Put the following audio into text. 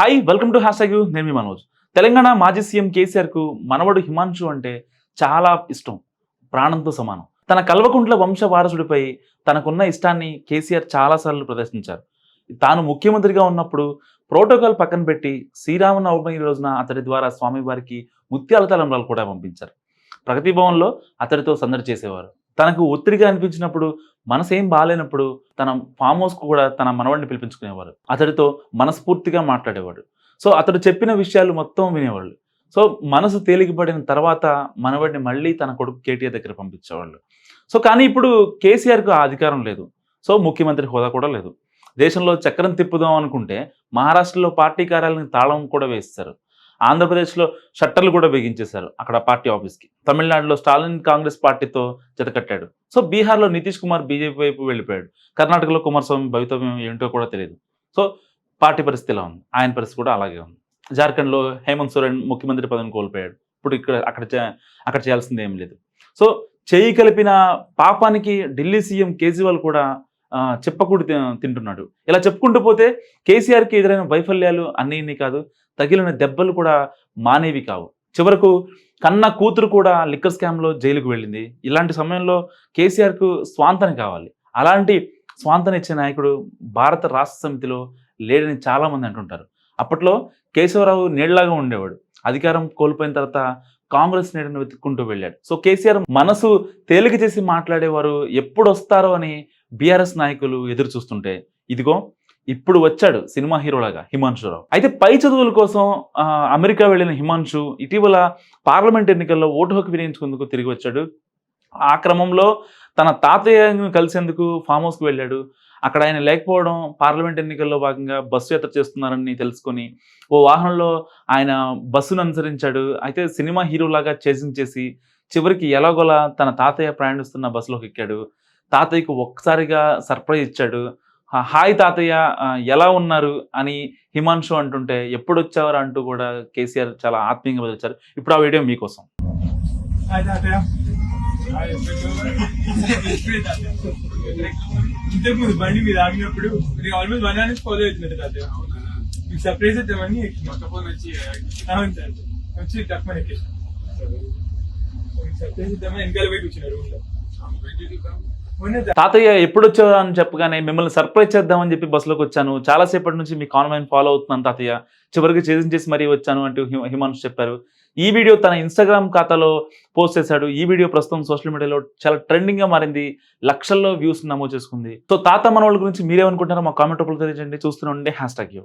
Hi welcome to hash నేను మీ మనోజ్. తెలంగాణ మాజీ CM కేసీఆర్కు మనవడు హిమాంశు అంటే చాలా ఇష్టం ప్రాణంతో సమానం. తన కల్వకుంట్ల వంశ వారసుడిపై తనకున్న ఇష్టాన్ని కేసీఆర్ చాలాసార్లు ప్రదర్శించారు. తాను ముఖ్యమంత్రిగా ఉన్నప్పుడు ప్రోటోకాల్ పక్కన పెట్టి శ్రీరామనవమి రోజున అతడి ద్వారా స్వామివారికి ముత్యాల తలంబ్రాలు కూడా పంపించారు. ప్రగతి భవన్లో అతడితో సందడి చేసేవారు. తనకు ఒత్తిడిగా అనిపించినప్పుడు మనసు ఏం బాగాలేనప్పుడు తన ఫామ్ హౌస్కు కూడా తన మనవాడిని పిలిపించుకునేవారు. అతడితో మనస్ఫూర్తిగా మాట్లాడేవాడు. సో అతడు చెప్పిన విషయాలు మొత్తం వినేవాళ్ళు. సో మనసు తేలికపడిన తర్వాత మనవాడిని మళ్ళీ తన కొడుకు కేటీఆర్ దగ్గర పంపించేవాళ్ళు. సో కానీ ఇప్పుడు కేసీఆర్కు ఆ అధికారం లేదు. సో ముఖ్యమంత్రి హోదా కూడా లేదు. దేశంలో చక్రం తిప్పుదాం అనుకుంటే మహారాష్ట్రలో పార్టీ కార్యాలయం తాళం కూడా వేస్తారు ఆంధ్రప్రదేశ్లో షట్టర్లు కూడా బిగించేశారు అక్కడ పార్టీ ఆఫీస్కి. తమిళనాడులో స్టాలిన్ కాంగ్రెస్ పార్టీతో జతకట్టాడు సో బీహార్లో నితీష్ కుమార్ బీజేపీ వైపు వెళ్ళిపోయాడు. కర్ణాటకలో కుమారస్వామి భవితవ్యం ఏంటో కూడా తెలియదు. సో పార్టీ పరిస్థితి ఇలా ఉంది? ఆయన పరిస్థితి కూడా అలాగే ఉంది. జార్ఖండ్లో హేమంత్ సోరెన్ ముఖ్యమంత్రి పదవిని కోల్పోయాడు. ఇప్పుడు ఇక్కడ అక్కడ చే- అక్కడ చేయాల్సింది ఏం లేదు. సో చేయి కలిపిన పాపానికి ఢిల్లీ సీఎం కేజ్రీవాల్ కూడా చెప్పకూడి తి- తింటున్నాడు. ఇలా చెప్పుకుంటూ పోతే కేసీఆర్కి ఎదురైన వైఫల్యాలు అన్నీ ఇన్ని కాదు తగిలిన దెబ్బలు కూడా మానేవి కావు. చివరకు కన్న కూతురు కూడా లిక్కర్ స్కామ్లో జైలుకు వెళ్ళింది. ఇలాంటి సమయంలో కేసీఆర్కు స్వాంతన కావాలి. అలాంటి స్వాంతన ఇచ్చే నాయకుడు భారత రాష్ట్ర సమితిలో లేడని చాలామంది అంటుంటారు. అప్పట్లో కేశవరావు నీళ్ళాగా ఉండేవాడు. అధికారం కోల్పోయిన తర్వాత కాంగ్రెస్ నీడను వెతుక్కుంటూ వెళ్ళాడు. సో కేసీఆర్ మనసు తేలిక చేసి మాట్లాడేవారు ఎప్పుడు వస్తారో అని బీఆర్ఎస్ నాయకులు ఎదురు చూస్తుంటే ఇదిగో ఇప్పుడు వచ్చాడు సినిమా హీరోలాగా హిమాంశురావు అయితే పై చదువుల కోసం అమెరికా వెళ్ళిన హిమాంశు ఇటీవల పార్లమెంట్ ఎన్నికల్లో ఓటు హక్కు వినియోగించుకుందుకు తిరిగి వచ్చాడు. ఆ క్రమంలో తన తాతయ్యను కలిసేందుకు ఫామ్ హౌస్కి వెళ్ళాడు. అక్కడ ఆయన లేకపోవడం పార్లమెంట్ ఎన్నికల్లో భాగంగా బస్సు యాత్ర చేస్తున్నారని తెలుసుకొని ఓ వాహనంలో ఆయన బస్సును అనుసరించాడు. అయితే సినిమా హీరోలాగా చేసింగ్ చేసి చివరికి ఎలాగోలా తన తాతయ్య ప్రయాణిస్తున్న బస్సులోకి ఎక్కాడు. తాతయ్యకు ఒక్కసారిగా సర్ప్రైజ్ ఇచ్చాడు. "హా- హాయ్ తాతయ్య ఎలా ఉన్నారు? అని హిమాంశు అంటుంటే ఎప్పుడు వచ్చావరా అంటూ కూడా కేసీఆర్ చాలా ఆత్మీయంగా బదిలిచారు ఇప్పుడు ఆ వీడియో మీకోసం. బండి మీద ఆగినప్పుడు నేను ఆల్మోస్ట్ వన్ అవర్ ఫాలో అవుతున్నట్టు తాతయ్య. మీకు సర్ప్రైజ్ ఇద్దామని అవును సార్ వచ్చి తక్కువ ఎక్కేసాను. సర్ప్రైజ్ ఇద్దామని వెనకాల పోయి కూర్చున్నారు రూమ్లో తాతయ్య ఎప్పుడు వచ్చావు అని చెప్పగానే మిమ్మల్ని సర్ప్రైజ్ చేద్దామని చెప్పి బస్సులోకి వచ్చాను. చాలాసేపటి నుంచి మీ కాన్వైన్ ఫాలో అవుతున్నాను తాతయ్య. చివరికి చేసి చేసి మరీ వచ్చాను అంటూ హిమాంశు చెప్పారు. ఈ వీడియో తన ఇన్స్టాగ్రామ్ ఖాతాలో పోస్ట్ చేశాడు. ఈ వీడియో ప్రస్తుతం సోషల్ మీడియాలో చాలా ట్రెండింగ్గా మారింది. లక్షల్లో వ్యూస్ నమోదు చేసుకుంది. సో తాత మనవాళ్ళ గురించి మీరేమనుకుంటున్నారో మా కామెంట్ రూపంలో తెలియజేయండి. చూస్తూనే ఉండే హ్యాష్ ట్యాగ్ యూ.